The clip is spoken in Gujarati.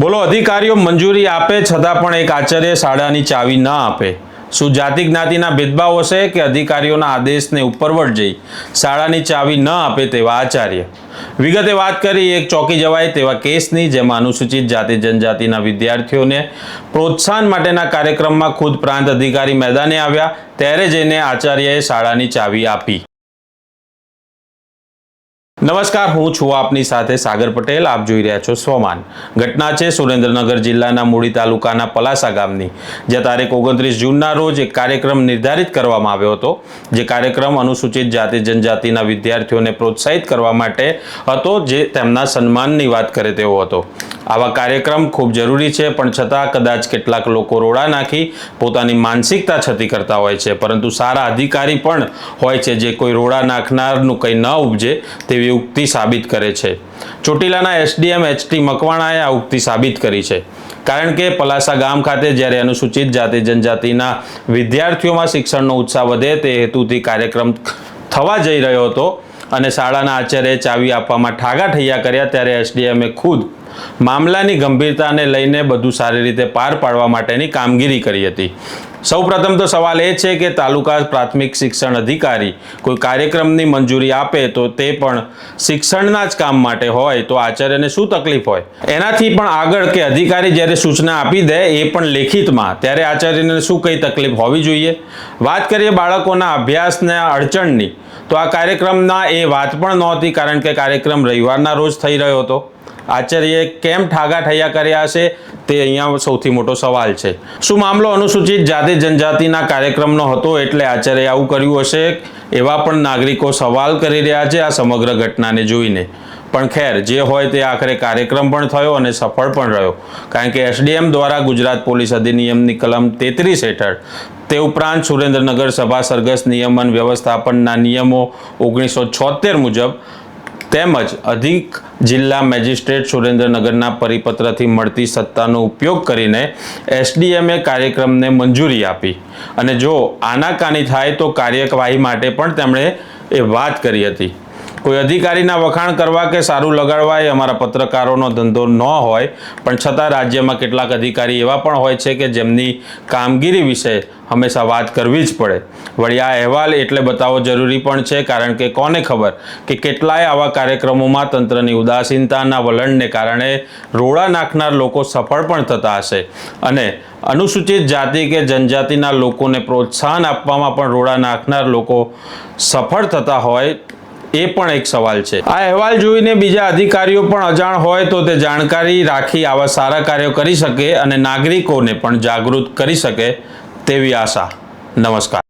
બોલો, અધિકારીઓ મંજૂરી આપે છતાં પણ એક આચાર્ય શાળાની ચાવી ન આપે. શું જાતિ જ્ઞાતિના ભેદભાવ હશે કે અધિકારીઓના આદેશને ઉપરવટ જઈ શાળાની ચાવી ન આપે તેવા આચાર્ય? વિગતે વાત કરી, એક ચોકી જવાય તેવા કેસની જેમાં અનુસૂચિત જાતિ જનજાતિના વિદ્યાર્થીઓને પ્રોત્સાહન માટેના કાર્યક્રમમાં ખુદ પ્રાંત અધિકારી મેદાને આવ્યા. ત્યારે જઈને આચાર્યએ શાળાની ચાવી આપી. નમસ્કાર, હું છું આપની સાથે સાગર પટેલ. આપ જોઈ રહ્યા છો સ્વમાન. ઘટના છે સુરેન્દ્રનગર જિલ્લાના મૂડી તાલુકાના પલાસા ગામની. જ્યાં તારીખ ઓગણત્રીસ જૂનના રોજ એક કાર્યક્રમ નિર્ધારિત કરવામાં આવ્યો હતો. જે કાર્યક્રમ અનુસૂચિત જાતિ જનજાતિના વિદ્યાર્થીઓને પ્રોત્સાહિત કરવા માટે હતો, જે તેમના સન્માનની વાત કરે તેવો હતો. આવા કાર્યક્રમ ખૂબ જરૂરી છે, પણ છતાં કદાચ કેટલાક લોકો રોડા નાખી પોતાની માનસિકતા છતી કરતા હોય છે. પરંતુ સારા અધિકારી પણ હોય છે, જે કોઈ રોડા નાખનારનું કંઈ ન ઉપજે તેવી ઉક્તિ સાબિત કરે છે. ચોટીલાના એસડીએમ એચટી મકવાણાએ આ ઉક્તિ સાબિત કરી છે. કારણ કે પલાસા ગામ ખાતે જ્યારે અનુસૂચિત જાતિ જનજાતિના વિદ્યાર્થીઓમાં શિક્ષણનો ઉત્સાહ વધે તે હેતુથી કાર્યક્રમ થવા જઈ રહ્યો હતો અને શાળાના આચાર્યે ચાવી આપવામાં ઠાગા ઠૈયા કર્યા ત્યારે એસડીએમે ખુદ મામલાની ગંભીરતાને લઈને બધું સારી રીતે પાર પાડવા માટેની કામગીરી કરી હતી. સૌપ્રથમ તો સવાલ એ છે કે તાલુકા પ્રાથમિક શિક્ષણ અધિકારી કોઈ કાર્યક્રમની મંજૂરી આપે તો તે પણ શિક્ષણના જ કામ માટે હોય તો આચાર્યને શું તકલીફ હોય? એનાથી પણ આગળ કે અધિકારી જ્યારે સૂચના આપી દે એ પણ લેખિતમાં ત્યારે આચાર્યને શું કઈ તકલીફ હોવી જોઈએ? વાત કરીએ બાળકોના અભ્યાસને અડચણની, તો આ કાર્યક્રમના એ વાત પણ નહોતી કારણ કે કાર્યક્રમ રવિવારના રોજ થઈ રહ્યો હતો. આચાર્યએ કેમ ઠાગા ઠૈયા કર્યા હશે તે અહીંયા સૌથી મોટો સવાલ છે. શું મામલો અનુસૂચિત જાતિ જનજાતિના કાર્યક્રમનો હતો એટલે આચાર્યએ આવું કર્યું હશે? એવા પણ નાગરિકો સવાલ કરી રહ્યા છે આ સમગ્ર ઘટનાને જોઈને. પણ ખેર, જે હોય તે આખરે કાર્યક્રમ પણ થયો અને સફળ પણ રહ્યો. કારણ કે એસડીએમ દ્વારા ગુજરાત પોલીસ અધિનિયમની કલમ તેત્રીસ હેઠળ તે ઉપરાંત સુરેન્દ્રનગર સભા સરઘસ નિયમન વ્યવસ્થાપનના નિયમો ઓગણીસો છોતેર મુજબ તેમજ અધિક જિલ્લા મેજિસ્ટ્રેટ સુરેન્દ્રનગરના પરિપત્રથી મળતી સત્તાનો ઉપયોગ કરીને એસડીએમએ કાર્યક્રમને મંજૂરી આપી. અને જો આનાકાની થાય તો કાર્યવાહી માટે પણ તેમણે એ વાત કરી હતી. કોઈ અધિકારીના વખાણ કરવા કે સારું લગાડવા એ અમારા પત્રકારોનો ધંધો ન હોય, પણ છતાં રાજ્યમાં કેટલાક અધિકારી એવા પણ હોય છે કે જેમની કામગીરી વિશે હંમેશા વાત કરવી જ પડે. વળી આ અહેવાલ એટલે બતાવવો જરૂરી પણ છે, કારણ કે કોને ખબર કે કેટલાય આવા કાર્યક્રમોમાં તંત્રની ઉદાસીનતાના વલણને કારણે રોડા નાખનાર લોકો સફળ પણ થતા હશે. અને અનુસૂચિત જાતિ કે જનજાતિના લોકોને પ્રોત્સાહન આપવામાં પણ રોડા નાખનાર લોકો સફળ થતા હોય એ પણ એક સવાલ છે. આ અહેવાલ જોઈને બીજા અધિકારીઓ પણ અજાણ હોય તો તે જાણકારી રાખી આવા સારા કાર્યો કરી શકે અને નાગરિકોને પણ જાગૃત કરી શકે તેવી આશા. નમસ્કાર.